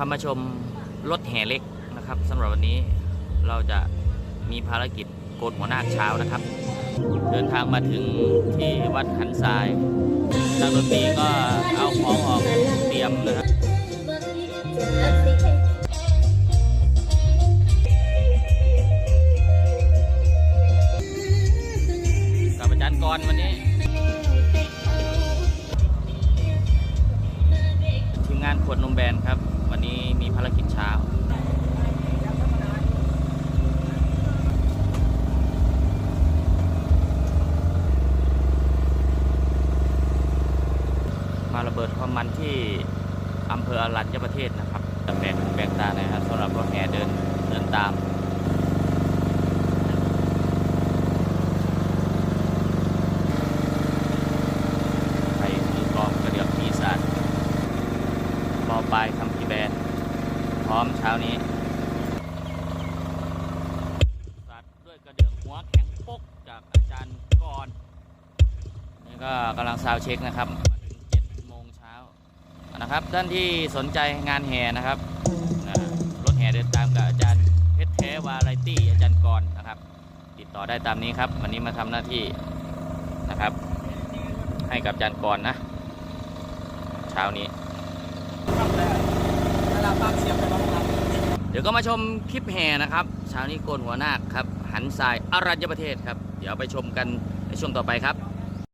พามาชมรถแห่เล็กนะครับสำหรับวันนี้เราจะมีภารกิจโกนหัวหน้าคเช้านะครับ เดินทางมาถึงที่วัดขันทรายนักดนตรีก็เอาของออกเตรียมนะครับกับอาจารย์กรวันนี้ทีมงานขวดนมแบนครับ วันนี้มีภารกิจเช้า มา ระเบิดความมันที่อำเภออรัญญประเทศนะครับแต่แบกหูแบกตานะครับสำหรับรถแห่เดินเดินตามไปคือกองกระเดียบปีศาจบอปลายคำพีแบนพร้อมเช้านี้สัตว์ด้วยกระเดื่องหัวแข็งปกจากอาจารย์กรนี่ก็กำลังซาวเช็คนะครับ มาถึง7โมงเช้า นะครับ ท่านที่สนใจงานแห่นะครับรถแห่เดินตามกับอาจารย์เพชรแท้วาไรตี้อาจารย์กรนะครับ ติดต่อได้ตามนี้ครับ วันนี้มาทำหน้าที่นะครับ ให้กับอาจารย์กรนะ เช้านี้เดี๋ยวก็มาชมคลิปแห่นะครับเช้านี้โกนหัวนาคครับ หันทรายอารัญญประเทศครับ เดี๋ยวไปชมกันในช่วงต่อไปครับ